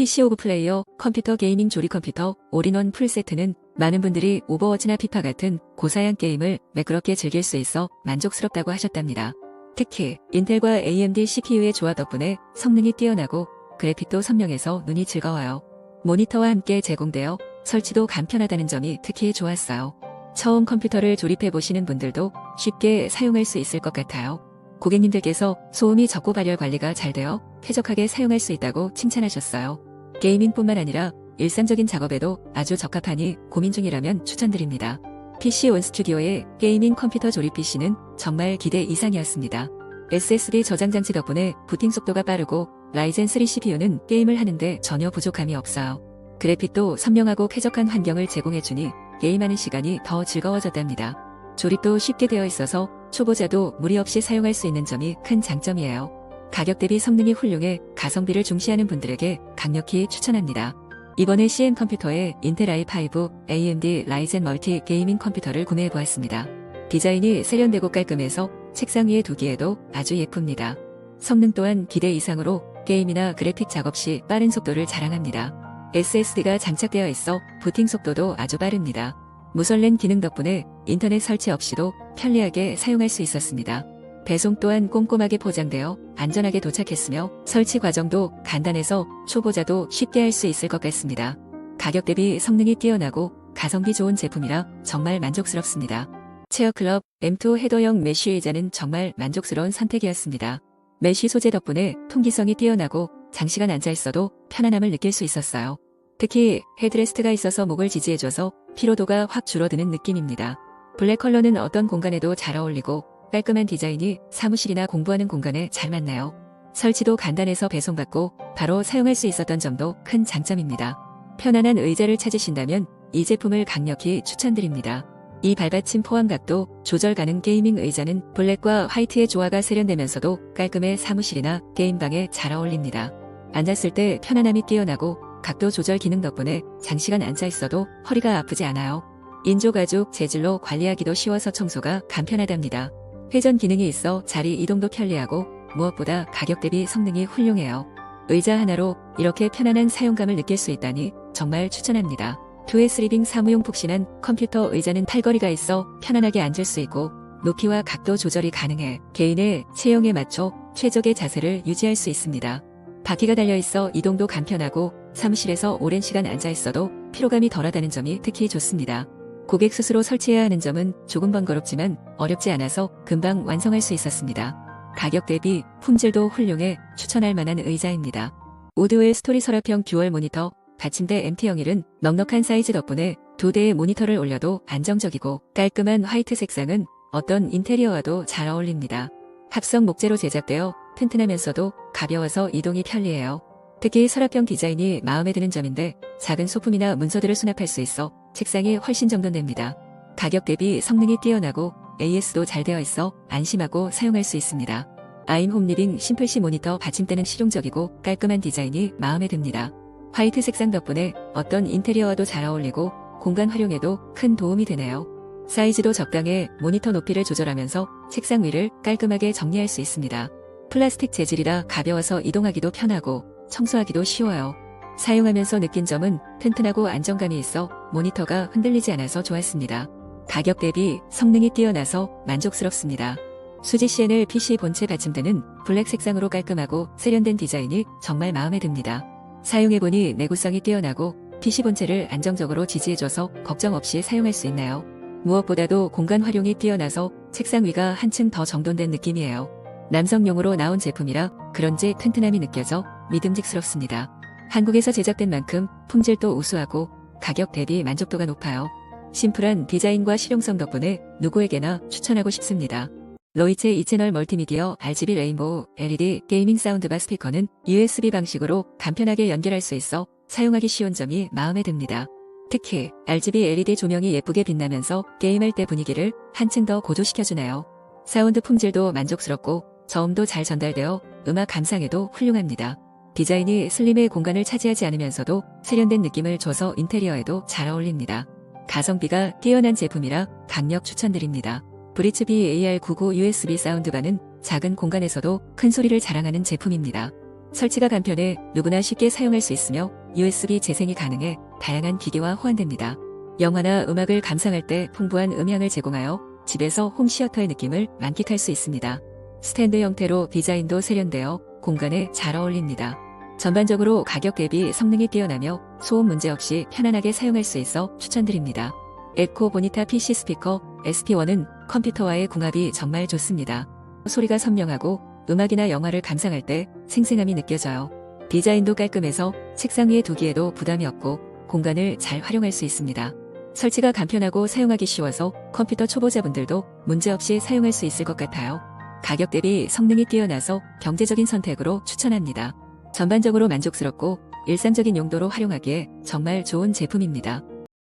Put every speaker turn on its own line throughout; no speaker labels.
PC 오브 플레이어 컴퓨터 게이밍 조립 컴퓨터 올인원 풀세트는 많은 분들이 오버워치나 피파 같은 고사양 게임을 매끄럽게 즐길 수 있어 만족스럽다고 하셨답니다. 특히 인텔과 AMD CPU의 조화 덕분에 성능이 뛰어나고 그래픽도 선명해서 눈이 즐거워요. 모니터와 함께 제공되어 설치도 간편하다는 점이 특히 좋았어요. 처음 컴퓨터를 조립해 보시는 분들도 쉽게 사용할 수 있을 것 같아요. 고객님들께서 소음이 적고 발열 관리가 잘 되어 쾌적하게 사용할 수 있다고 칭찬하셨어요. 게이밍뿐만 아니라 일상적인 작업에도 아주 적합하니 고민 중이라면 추천드립니다. PC 온 스튜디오의 게이밍 컴퓨터 조립 PC는 정말 기대 이상이었습니다. SSD 저장 장치 덕분에 부팅 속도가 빠르고 라이젠 3 CPU는 게임을 하는데 전혀 부족함이 없어요. 그래픽도 선명하고 쾌적한 환경을 제공해주니 게임하는 시간이 더 즐거워졌답니다. 조립도 쉽게 되어 있어서 초보자도 무리 없이 사용할 수 있는 점이 큰 장점이에요. 가격 대비 성능이 훌륭해 가성비를 중시하는 분들에게 강력히 추천합니다. 이번에 CM 컴퓨터에 인텔 i5, AMD 라이젠 멀티 게이밍 컴퓨터를 구매해 보았습니다. 디자인이 세련되고 깔끔해서 책상 위에 두기에도 아주 예쁩니다. 성능 또한 기대 이상으로 게임이나 그래픽 작업 시 빠른 속도를 자랑합니다. SSD가 장착되어 있어 부팅 속도도 아주 빠릅니다. 무설렌 기능 덕분에 인터넷 설치 없이도 편리하게 사용할 수 있었습니다. 배송 또한 꼼꼼하게 포장되어 안전하게 도착했으며 설치 과정도 간단해서 초보자도 쉽게 할 수 있을 것 같습니다. 가격 대비 성능이 뛰어나고 가성비 좋은 제품이라 정말 만족스럽습니다. 체어클럽 M2 헤더형 메쉬 의자는 정말 만족스러운 선택이었습니다. 메쉬 소재 덕분에 통기성이 뛰어나고 장시간 앉아 있어도 편안함을 느낄 수 있었어요. 특히 헤드레스트가 있어서 목을 지지해줘서 피로도가 확 줄어드는 느낌입니다. 블랙 컬러는 어떤 공간에도 잘 어울리고 깔끔한 디자인이 사무실이나 공부하는 공간에 잘 맞나요? 설치도 간단해서 배송받고 바로 사용할 수 있었던 점도 큰 장점입니다. 편안한 의자를 찾으신다면 이 제품을 강력히 추천드립니다. 이 발받침 포함각도 조절 가능 게이밍 의자는 블랙과 화이트의 조화가 세련되면서도 깔끔해 사무실이나 게임방에 잘 어울립니다. 앉았을 때 편안함이 뛰어나고 각도 조절 기능 덕분에 장시간 앉아 있어도 허리가 아프지 않아요. 인조가죽 재질로 관리하기도 쉬워서 청소가 간편하답니다. 회전 기능이 있어 자리 이동도 편리하고 무엇보다 가격 대비 성능이 훌륭해요. 의자 하나로 이렇게 편안한 사용감을 느낄 수 있다니 정말 추천합니다. 2S 리빙 사무용 푹신한 컴퓨터 의자는 팔걸이가 있어 편안하게 앉을 수 있고 높이와 각도 조절이 가능해 개인의 체형에 맞춰 최적의 자세를 유지할 수 있습니다. 바퀴가 달려 있어 이동도 간편하고 사무실에서 오랜 시간 앉아 있어도 피로감이 덜하다는 점이 특히 좋습니다. 고객 스스로 설치해야 하는 점은 조금 번거롭지만 어렵지 않아서 금방 완성할 수 있었습니다. 가격 대비 품질도 훌륭해 추천할 만한 의자입니다. 오디오의 스토리 서랍형 듀얼 모니터, 받침대 MT01은 넉넉한 사이즈 덕분에 두 대의 모니터를 올려도 안정적이고 깔끔한 화이트 색상은 어떤 인테리어와도 잘 어울립니다. 합성 목재로 제작되어 튼튼하면서도 가벼워서 이동이 편리해요. 특히 서랍형 디자인이 마음에 드는 점인데 작은 소품이나 문서들을 수납할 수 있어 책상이 훨씬 정돈됩니다. 가격 대비 성능이 뛰어나고 AS도 잘 되어 있어 안심하고 사용할 수 있습니다. 아임 홈리빙 심플시 모니터 받침대는 실용적이고 깔끔한 디자인이 마음에 듭니다. 화이트 색상 덕분에 어떤 인테리어와도 잘 어울리고 공간 활용에도 큰 도움이 되네요. 사이즈도 적당해 모니터 높이를 조절하면서 책상 위를 깔끔하게 정리할 수 있습니다. 플라스틱 재질이라 가벼워서 이동하기도 편하고 청소하기도 쉬워요. 사용하면서 느낀 점은 튼튼하고 안정감이 있어 모니터가 흔들리지 않아서 좋았습니다. 가격 대비 성능이 뛰어나서 만족스럽습니다. 수지 CNL PC 본체 받침대는 블랙 색상으로 깔끔하고 세련된 디자인이 정말 마음에 듭니다. 사용해보니 내구성이 뛰어나고 PC 본체를 안정적으로 지지해줘서 걱정 없이 사용할 수 있나요? 무엇보다도 공간 활용이 뛰어나서 책상 위가 한층 더 정돈된 느낌이에요. 남성용으로 나온 제품이라 그런지 튼튼함이 느껴져 믿음직스럽습니다. 한국에서 제작된 만큼 품질도 우수하고 가격 대비 만족도가 높아요. 심플한 디자인과 실용성 덕분에 누구에게나 추천하고 싶습니다. 로이체 2채널 멀티미디어 RGB 레인보우 LED 게이밍 사운드바 스피커는 USB 방식으로 간편하게 연결할 수 있어 사용하기 쉬운 점이 마음에 듭니다. 특히 RGB LED 조명이 예쁘게 빛나면서 게임할 때 분위기를 한층 더 고조시켜주네요. 사운드 품질도 만족스럽고 저음도 잘 전달되어 음악 감상에도 훌륭합니다. 디자인이 슬림의 공간을 차지하지 않으면서도 세련된 느낌을 줘서 인테리어에도 잘 어울립니다. 가성비가 뛰어난 제품이라 강력 추천드립니다. 브리츠비 AR99 USB 사운드바는 작은 공간에서도 큰 소리를 자랑하는 제품입니다. 설치가 간편해 누구나 쉽게 사용할 수 있으며 USB 재생이 가능해 다양한 기계와 호환됩니다. 영화나 음악을 감상할 때 풍부한 음향을 제공하여 집에서 홈시어터의 느낌을 만끽할 수 있습니다. 스탠드 형태로 디자인도 세련되어 공간에 잘 어울립니다. 전반적으로 가격 대비 성능이 뛰어나며 소음 문제 없이 편안하게 사용할 수 있어 추천드립니다. 에코 보니타 PC 스피커 SP1은 컴퓨터와의 궁합이 정말 좋습니다. 소리가 선명하고 음악이나 영화를 감상할 때 생생함이 느껴져요. 디자인도 깔끔해서 책상 위에 두기에도 부담이 없고 공간을 잘 활용할 수 있습니다. 설치가 간편하고 사용하기 쉬워서 컴퓨터 초보자분들도 문제없이 사용할 수 있을 것 같아요. 가격 대비 성능이 뛰어나서 경제적인 선택으로 추천합니다. 전반적으로 만족스럽고 일상적인 용도로 활용하기에 정말 좋은 제품입니다.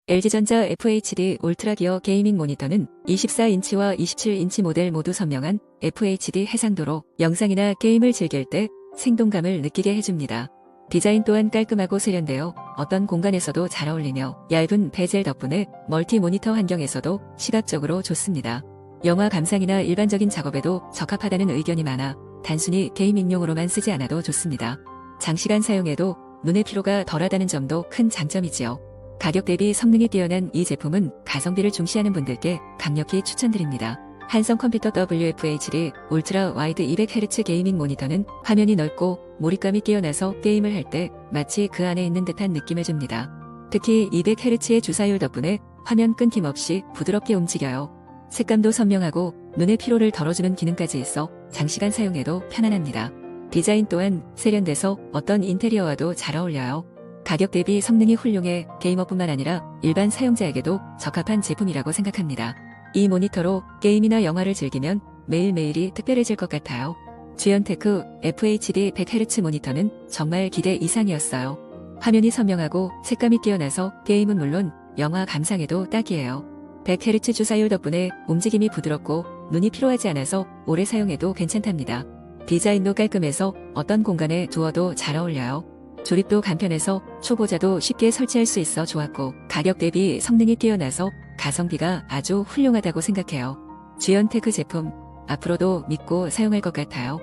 LG전자 FHD 울트라 기어 게이밍 모니터는 24인치와 27인치 모델 모두 선명한 FHD 해상도로 영상이나 게임을 즐길 때 생동감을 느끼게 해줍니다. 디자인 또한 깔끔하고 세련되어 어떤 공간에서도 잘 어울리며 얇은 베젤 덕분에 멀티 모니터 환경에서도 시각적으로 좋습니다. 영화 감상이나 일반적인 작업에도 적합하다는 의견이 많아 단순히 게이밍용으로만 쓰지 않아도 좋습니다. 장시간 사용해도 눈의 피로가 덜하다는 점도 큰 장점이지요. 가격 대비 성능이 뛰어난 이 제품은 가성비를 중시하는 분들께 강력히 추천드립니다. 한성 컴퓨터 WFHD 울트라 와이드 200Hz 게이밍 모니터는 화면이 넓고 몰입감이 뛰어나서 게임을 할 때 마치 그 안에 있는 듯한 느낌을 줍니다. 특히 200Hz의 주사율 덕분에 화면 끊김 없이 부드럽게 움직여요. 색감도 선명하고 눈의 피로를 덜어주는 기능까지 있어 장시간 사용해도 편안합니다. 디자인 또한 세련돼서 어떤 인테리어와도 잘 어울려요. 가격 대비 성능이 훌륭해 게이머뿐만 아니라 일반 사용자에게도 적합한 제품이라고 생각합니다. 이 모니터로 게임이나 영화를 즐기면 매일매일이 특별해질 것 같아요. 주연테크 FHD 100Hz 모니터는 정말 기대 이상이었어요. 화면이 선명하고 색감이 뛰어나서 게임은 물론 영화 감상에도 딱이에요. 100Hz 주사율 덕분에 움직임이 부드럽고 눈이 피로하지 않아서 오래 사용해도 괜찮답니다. 디자인도 깔끔해서 어떤 공간에 두어도 잘 어울려요. 조립도 간편해서 초보자도 쉽게 설치할 수 있어 좋았고 가격 대비 성능이 뛰어나서 가성비가 아주 훌륭하다고 생각해요. 주연테크 제품 앞으로도 믿고 사용할 것 같아요.